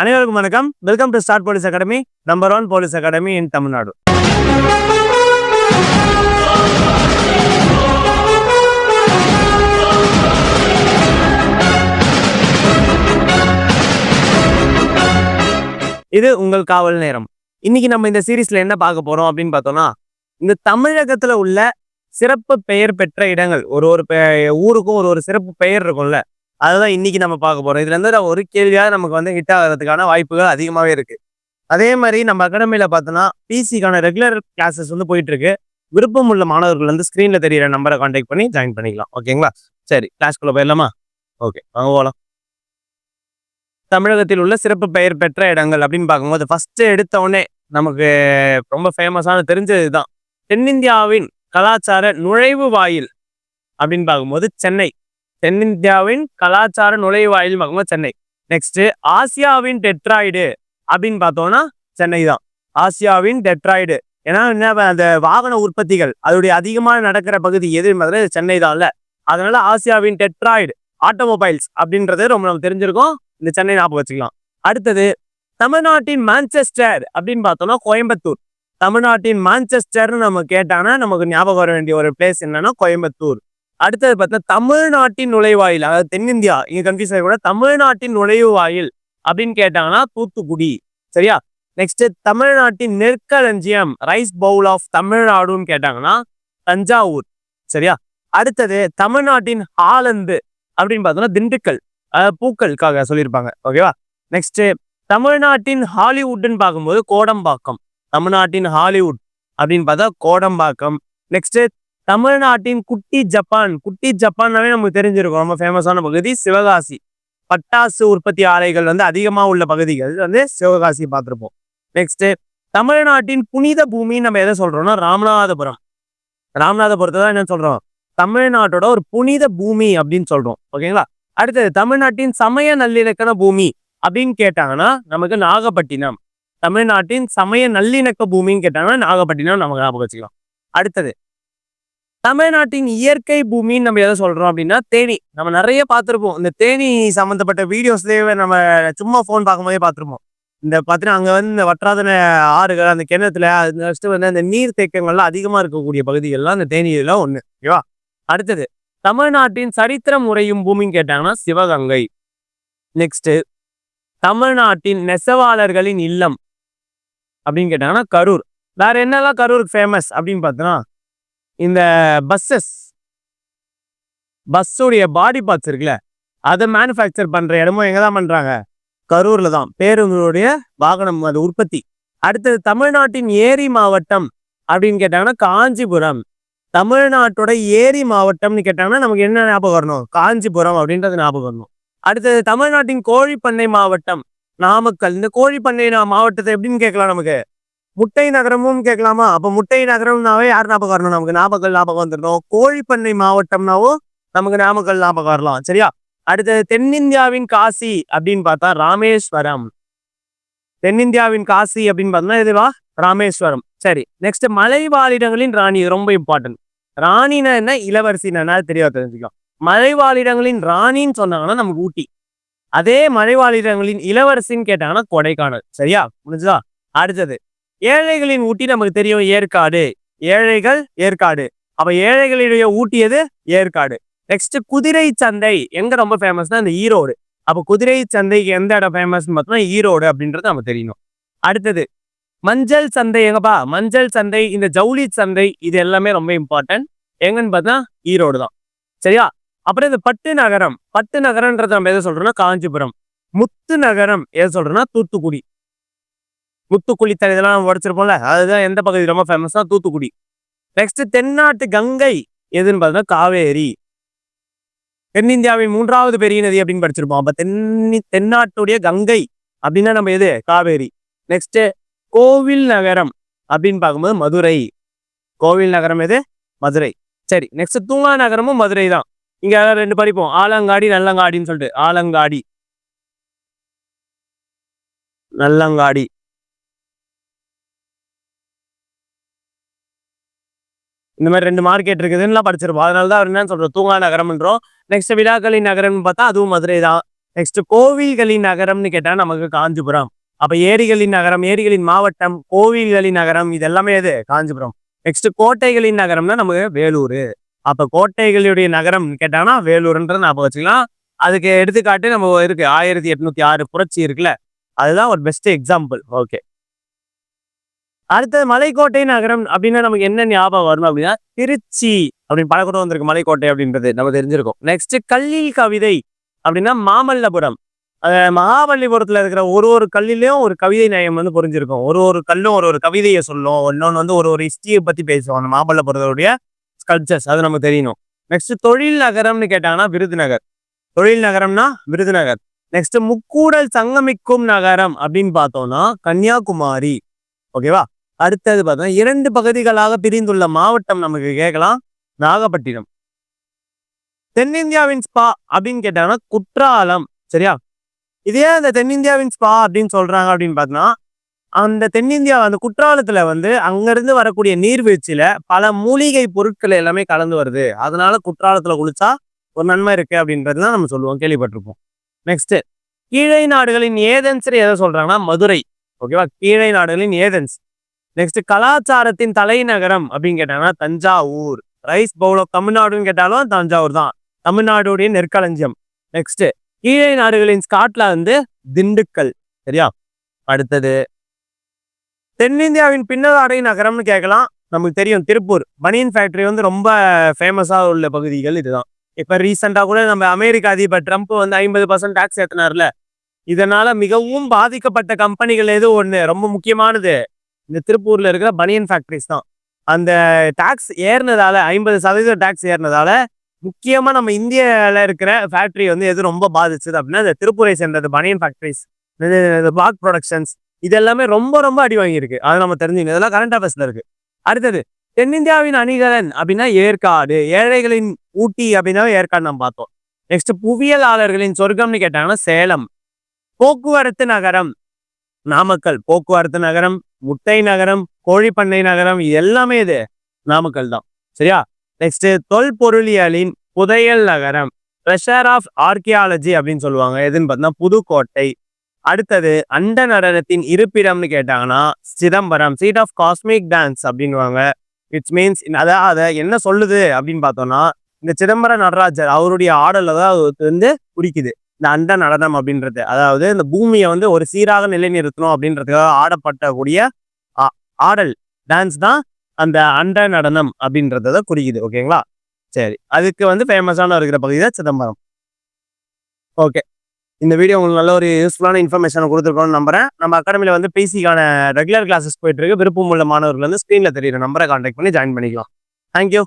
அனைவருக்கும் வணக்கம். Welcome to start police academy number one police academy in Tamil Nadu இது உங்கள் காவல் நேரம். இன்னைக்கு நம்ம இந்த சீரீஸ்ல என்ன பார்க்க போறோம் அப்படின்னு பார்த்தோம்னா இந்த தமிழகத்துல உள்ள சிறப்பு பெயர் பெற்ற இடங்கள் ஒரு ஒரு பெ- ஊருக்கும் ஒரு ஒரு சிறப்பு பெயர் இருக்கும்ல. அதுதான் இன்னைக்கு நம்ம பார்க்க போறோம். இதுல இருந்து ஒரு கேள்வியாக நமக்கு வந்து ஹிட் ஆகிறதுக்கான வாய்ப்புகள் அதிகமாகவே இருக்கு. அதே மாதிரி நம்ம அகாடமியில பார்த்தோம்னா பிசிக்கான ரெகுலர் கிளாஸஸ் வந்து போயிட்டு இருக்கு விருப்பம் உள்ள மாணவர்கள் வந்து ஸ்க்ரீன்ல தெரியிற நம்பரை கான்டாக்ட் பண்ணி ஜாயின் பண்ணிக்கலாம். ஓகேங்களா சரி கிளாஸ்க்குள்ள போயிடலாமா? ஓகே வாங்க போகலாம் தமிழகத்தில் உள்ள சிறப்பு பெயர் பெற்ற இடங்கள் அப்படின்னு பார்க்கும்போது ஃபர்ஸ்ட் எடுத்த உடனே நமக்கு ரொம்ப ஃபேமஸான தெரிஞ்சது இதுதான் தென்னிந்தியாவின் கலாச்சார நுழைவு வாயில் அப்படின்னு பார்க்கும்போது சென்னை. தென்னிந்தியாவின் கலாச்சார நுழைவாயில் வாயில் சென்னை. நெக்ஸ்ட் ஆசியாவின் டெட்ராய்டு அப்படின்னு பார்த்தோம்னா சென்னை தான். ஆசியாவின் டெட்ராய்டு. ஏன்னா என்ன அந்த வாகன உற்பத்திகள் அதோடைய அதிகமாக நடக்கிற பகுதி எது மாதிரி சென்னை தான்ல அதனால ஆசியாவின் டெட்ராய்டு ஆட்டோமொபைல்ஸ் அப்படின்றது ரொம்ப நம்ம தெரிஞ்சிருக்கோம். இந்த சென்னை ஞாபகம் வச்சுக்கலாம். அடுத்தது தமிழ்நாட்டின் மான்செஸ்டர் அப்படின்னு பார்த்தோம்னா கோயம்புத்தூர். தமிழ்நாட்டின் மான்செஸ்டர்னு நம்ம கேட்டாங்கன்னா நமக்கு ஞாபகம் வர வேண்டிய ஒரு பிளேஸ் என்னன்னா கோயம்புத்தூர். அடுத்தது பார்த்தா தமிழ்நாட்டின் நுழைவாயில் அதாவது தென்னிந்தியா இங்க கன்ஃபியூஸ் ஆகி கூட தமிழ்நாட்டின் நுழைவு வாயில் அப்படின்னு கேட்டாங்கன்னா தூத்துக்குடி. சரியா? நெக்ஸ்ட் தமிழ்நாட்டின் நெற்களஞ்சியம் ரைஸ் பவுல் ஆஃப் தமிழ்நாடுன்னு கேட்டாங்கன்னா தஞ்சாவூர். சரியா? அடுத்தது தமிழ்நாட்டின் ஆலந்து அப்படின்னு பார்த்தோம்னா திண்டுக்கல். அதாவது பூக்களுக்காக சொல்லியிருப்பாங்க. ஓகேவா நெக்ஸ்ட் தமிழ்நாட்டின் ஹாலிவுட்னு பார்க்கும்போது கோடம்பாக்கம். தமிழ்நாட்டின் ஹாலிவுட் அப்படின்னு பார்த்தா கோடம்பாக்கம். நெக்ஸ்ட் தமிழ்நாட்டின் குட்டி ஜப்பான். குட்டி ஜப்பான்னாவே நமக்கு தெரிஞ்சிருக்கும். ரொம்ப ஃபேமஸான பகுதி சிவகாசி. பட்டாசு உற்பத்தி ஆலைகள் வந்து அதிகமா உள்ள பகுதிகள் வந்து சிவகாசி பார்த்துருப்போம். நெக்ஸ்ட் தமிழ்நாட்டின் புனித பூமின்னு நம்ம எதை சொல்றோம்னா ராமநாதபுரம். ராமநாதபுரத்தை தான் என்ன சொல்றோம். தமிழ்நாட்டோட ஒரு புனித பூமி அப்படின்னு சொல்றோம். ஓகேங்களா அடுத்தது தமிழ்நாட்டின் சமய நல்லிணக்கண பூமி அப்படின்னு கேட்டாங்கன்னா நமக்கு நாகப்பட்டினம். தமிழ்நாட்டின் சமய நல்லிணக்க பூமின்னு கேட்டாங்கன்னா நாகப்பட்டினம் நமக்கு ஞாபகம் வச்சுக்கலாம். அடுத்தது தமிழ்நாட்டின் இயற்கை பூமின்னு நம்ம எதை சொல்றோம் அப்படின்னா தேனி. நம்ம நிறைய பார்த்துருப்போம். இந்த தேனி சம்மந்தப்பட்ட வீடியோஸ்லேயே நம்ம சும்மா ஃபோன் பார்க்கும்போதே பார்த்துருப்போம். இந்த பார்த்தீங்கன்னா அங்கே வந்து இந்த வற்றாதன ஆறுகள் அந்த கிணத்துல அது ஃபஸ்ட்டு வந்து அந்த நீர் தேக்கங்கள்லாம் அதிகமாக இருக்கக்கூடிய பகுதிகள்லாம் அந்த தேனியில் ஒன்று ஓகேவா? அடுத்தது தமிழ்நாட்டின் சரித்திரம் உறையும் பூமின்னு கேட்டாங்கன்னா சிவகங்கை. நெக்ஸ்ட்டு தமிழ்நாட்டின் நெசவாளர்களின் இல்லம் அப்படின்னு கேட்டாங்கன்னா கரூர். வேற என்னெல்லாம் கரூருக்கு ஃபேமஸ் அப்படின்னு பார்த்தோன்னா இந்த பஸ்ஸஸ் பஸ்ஸுடைய பாடி பார்ட்ஸ் இருக்குல்ல அதை மேனுஃபேக்சர் பண்ற இடமும் எங்கே தான் பண்றாங்க? கரூர்ல தான். பேருந்துடைய வாகனம் அது உற்பத்தி. அடுத்தது தமிழ்நாட்டின் ஏரி மாவட்டம் அப்படின்னு கேட்டாங்கன்னா காஞ்சிபுரம். தமிழ்நாட்டோட ஏரி மாவட்டம்னு கேட்டாங்கன்னா நமக்கு என்ன ஞாபகம் வரணும்? காஞ்சிபுரம் அப்படின்றது ஞாபகம் வரணும். அடுத்தது தமிழ்நாட்டின் கோழிப்பண்ணை மாவட்டம் நாமக்கல். இந்த கோழிப்பண்ணை மாவட்டத்தை எப்படின்னு கேட்கலாம் நமக்கு? முட்டை நகரமும் கேட்கலாமா? அப்ப முட்டை நகரம்னாவே யார் ஞாபகம் வரணும்? நமக்கு நாமக்கல் ஞாபகம் வந்துடணும் கோழிப்பண்ணை மாவட்டம்னாவும் நமக்கு நாமக்கல் ஞாபகம் வரலாம். சரியா? அடுத்தது தென்னிந்தியாவின் காசி அப்படின்னு பார்த்தா ராமேஸ்வரம். தென்னிந்தியாவின் காசி அப்படின்னு பார்த்தோம்னா இதுவா ராமேஸ்வரம். சரி நெக்ஸ்ட் மலைவாழிடங்களின் ராணி ரொம்ப இம்பார்ட்டன்ட் ராணினா என்ன? இளவரசினா தெரியாத தெரிஞ்சுக்கலாம். மலைவாழிடங்களின் ராணின்னு சொன்னாங்கன்னா நமக்கு ஊட்டி. அதே மலைவாழிடங்களின் இளவரசின்னு கேட்டாங்கன்னா கொடைக்கானல். சரியா? முடிஞ்சதா? அடுத்தது ஏழைகளின் ஊட்டி நமக்கு தெரியும் ஏற்காடு. ஏழைகள் ஏற்காடு. அப்ப ஏழைகளுடைய ஊட்டியது ஏற்காடு. நெக்ஸ்ட் குதிரை சந்தை. எங்க ரொம்ப ஃபேமஸ்னா இந்த ஈரோடு. அப்ப குதிரை சந்தைக்கு எந்த இடம் ஃபேமஸ்னு பார்த்தோம்னா ஈரோடு அப்படின்றது நம்ம தெரியணும் அடுத்தது மஞ்சள் சந்தை எங்கப்பா? மஞ்சள் சந்தை இந்த ஜவுளி சந்தை இது எல்லாமே ரொம்ப இம்பார்ட்டன்ட் எங்கன்னு பார்த்தா ஈரோடு தான். சரியா? அப்புறம் இந்த பட்டு நகரம். பட்டு நகரம்ன்றது நம்ம எதை சொல்றோம்னா காஞ்சிபுரம். முத்து நகரம் எதை சொல்றோம்னா தூத்துக்குடி. முத்துக்குழி தண்ணி இதெல்லாம் நம்ம அதுதான் எந்த பகுதி? ரொம்ப ஃபேமஸ்னா தூத்துக்குடி. நெக்ஸ்ட் தென்னாட்டு கங்கை எதுன்னு பார்த்தா காவேரி. தென்னிந்தியாவின் மூன்றாவது பெரிய நதி அப்படின்னு படிச்சிருப்போம். அப்போ தென்னி தென்னாட்டுடைய கங்கை அப்படின்னா நம்ம எது? காவேரி. நெக்ஸ்ட் கோவில் நகரம் அப்படின்னு பார்க்கும்போது மதுரை. கோவில் நகரம் எது? மதுரை. சரி நெக்ஸ்ட் தூங்கா நகரமும் மதுரை தான். இங்க ரெண்டு படிப்போம். ஆலங்காடி நல்லங்காடின்னு சொல்லிட்டு. ஆலங்காடி. நல்லங்காடி. இந்த மாதிரி ரெண்டு மார்க்கெட் இருக்குதுன்னுலாம் படிச்சிருப்போம். அதனால தான் அவர் என்ன சொல்கிறோம் தூங்கா நகரம்ன்றோம். நெக்ஸ்ட் விழாக்களின் நகரம்னு பார்த்தா அதுவும் மதுரை தான். நெக்ஸ்ட் கோவில்களின் நகரம்னு கேட்டால் நமக்கு காஞ்சிபுரம். அப்போ ஏரிகளின் நகரம் ஏரிகளின் மாவட்டம் கோவில்களின் நகரம் இது எல்லாமே எது? காஞ்சிபுரம். நெக்ஸ்ட் கோட்டைகளின் நகரம்னா நமக்கு வேலூர். அப்போ கோட்டைகளுடைய நகரம் கேட்டாங்கன்னா வேலூர்ன்றது ஞாபகம் வச்சுக்கலாம். அதுக்கு எடுத்துக்காட்டு நம்ம இருக்கு. ஆயிரத்தி எட்நூத்தி ஆறு புரட்சி இருக்குல்ல. அதுதான் ஒரு பெஸ்ட் எக்ஸாம்பிள் ஓகே அடுத்தது மலைக்கோட்டை நகரம் அப்படின்னா நமக்கு என்ன ஞாபகம் வரும் அப்படின்னா திருச்சி அப்படின்னு பழக்கோட்டம் வந்திருக்கு மலைக்கோட்டை அப்படின்றது நம்ம தெரிஞ்சிருக்கோம். நெக்ஸ்ட் கல்லில் கவிதை அப்படின்னா மாமல்லபுரம். அஹ் இருக்கிற ஒரு ஒரு கல்லிலையும் ஒரு கவிதை நயம் வந்து புரிஞ்சிருக்கும். ஒரு ஒரு கல்லும் ஒரு ஒரு கவிதையை சொல்லும். இன்னொன்று வந்து ஒரு ஒரு ஹிஸ்டரியை பத்தி பேசுவோம். அந்த மாமல்லபுரத்துடைய ஸ்கல்ச்சர்ஸ் அது நமக்கு தெரியணும். நெக்ஸ்ட் தொழில் நகரம்னு கேட்டாங்கன்னா விருதுநகர். தொழில் நகரம்னா விருதுநகர். நெக்ஸ்ட் முக்கூடல் சங்கமிக்கும் நகரம் அப்படின்னு பார்த்தோம்னா கன்னியாகுமரி. ஓகேவா அடுத்தது பார்த்தோம்னா இரண்டு பகுதிகளாக பிரிந்துள்ள மாவட்டம் நமக்கு கேட்கலாம். நாகப்பட்டினம். தென்னிந்தியாவின் ஸ்பா அப்படின்னு கேட்டாங்கன்னா குற்றாலம். சரியா? இதே அந்த தென்னிந்தியாவின் ஸ்பா அப்படின்னு சொல்றாங்க அப்படின்னு பார்த்தோம்னா அந்த தென்னிந்தியா அந்த குற்றாலத்துல வந்து அங்கிருந்து வரக்கூடிய நீர்வீழ்ச்சியில பல மூலிகை பொருட்கள் எல்லாமே கலந்து வருது. அதனால குற்றாலத்துல குளிச்சா ஒரு நன்மை இருக்கு அப்படின்றது தான் நம்ம சொல்லுவோம் கேள்விப்பட்டிருப்போம். நெக்ஸ்ட் கீழை நாடுகளின் ஏதென்ஸ் எதை சொல்றாங்கன்னா மதுரை. ஓகேவா? கீழை நாடுகளின் ஏதென்ஸ். நெக்ஸ்ட் கலாச்சாரத்தின் தலைநகரம் அப்படின்னு கேட்டாங்கன்னா தஞ்சாவூர். ரைஸ் பவுல் ஆஃப் தமிழ்நாடுன்னு கேட்டாலும் தஞ்சாவூர் தான். தமிழ்நாடுடைய நெற்களஞ்சியம். நெக்ஸ்ட் கீழே நாடுகளின் ஸ்காட்லாந்து திண்டுக்கல். சரியா? அடுத்தது தென்னிந்தியாவின் பின்னலாடை நகரம்னு கேட்கலாம். நமக்கு தெரியும் திருப்பூர். பனியன் ஃபேக்டரி வந்து ரொம்ப ஃபேமஸாக உள்ள பகுதிகள் இதுதான். இப்போ ரீசெண்டாக கூட நம்ம அமெரிக்க அதிபர் ட்ரம்ப் வந்து ஐம்பது பர்சன்ட் டேக்ஸ் ஏற்றினார்ல இதனால மிகவும் பாதிக்கப்பட்ட கம்பெனிகள் எது ஒன்று ரொம்ப முக்கியமானது. இந்த திருப்பூர்ல இருக்கிற பனியன் ஃபேக்டரிஸ் தான். அந்த டாக்ஸ் ஏறினதால ஐம்பது சதவீதம் டாக்ஸ் ஏறினதால முக்கியமா நம்ம இந்தியாவில் இருக்கிற ஃபேக்டரி வந்து எது ரொம்ப பாதிச்சது அப்படின்னா இந்த திருப்பூரை சேர்ந்தது பனியன் ஃபேக்டரிஸ் பாக் ப்ரொடக்ஷன்ஸ் இது எல்லாமே ரொம்ப ரொம்ப அடி வாங்கியிருக்கு. அது நம்ம தெரிஞ்சுக்கணும். இதெல்லாம் கரண்ட் அஃபேர்ஸ்ல இருக்கு. அடுத்தது தென்னிந்தியாவின் அணிகலன் அப்படின்னா ஏற்காடு ஏழைகளின் ஊட்டி அப்படின்னா ஏற்காடு நம்ம பார்த்தோம். நெக்ஸ்ட் புவியியலாளர்களின் சொர்க்கம்னு கேட்டாங்கன்னா சேலம். போக்குவரத்து நகரம் நாமக்கல் போக்குவரத்து நகரம் முட்டை நகரம் கோழிப்பண்ணை நகரம் எல்லாமே இது நாமக்கல் தான். சரியா? நெக்ஸ்ட் தொல்பொருளியலின் புதையல் நகரம். ட்ரெஷர் ஆஃப் ஆர்கியாலஜி அப்படின்னு சொல்லுவாங்க. எதுன்னு பார்த்தீங்கன்னா புதுக்கோட்டை. அடுத்தது அண்ட நடனத்தின் இருப்பிடம்னு கேட்டாங்கன்னா Chidambaram seat of cosmic dance அப்படின்வாங்க இட்ஸ் மீன்ஸ் அதாவது அதை என்ன சொல்லுது அப்படின்னு பார்த்தோம்னா இந்த சிதம்பர நடராஜர் அவருடைய ஆடலை தான் அது வந்து குறிக்குது. இந்த அண்ட நடனம் அப்படின்றது. அதாவது இந்த பூமியை வந்து ஒரு சீராக நிலைநிறுத்தணும் அப்படின்றதுக்காக ஆடப்பட்டக்கூடிய ஆ- ஆடல் டான்ஸ் தான் அந்த அண்ட நடனம் அப்படின்றத குறிக்குது. ஓகேங்களா சரி. அதுக்கு வந்து ஃபேமஸான இருக்கிற பகுதி தான் சிதம்பரம். ஓகே இந்த வீடியோ உங்களுக்கு நல்ல ஒரு யூஸ்ஃபுல்லான இன்ஃபர்மேஷனை கொடுத்துருக்கோம்னு நம்புறேன். நம்ம அகாடமியில் வந்து பிசிக்கான ரெகுலர் கிளாஸஸ் போயிட்டு இருக்கு விருப்பம் உள்ள மாணவர்கள் வந்து ஸ்க்ரீனில் தெரியுற நம்பரை கான்டாக்ட் பண்ணி ஜாயின் பண்ணிக்கலாம். தேங்க்யூ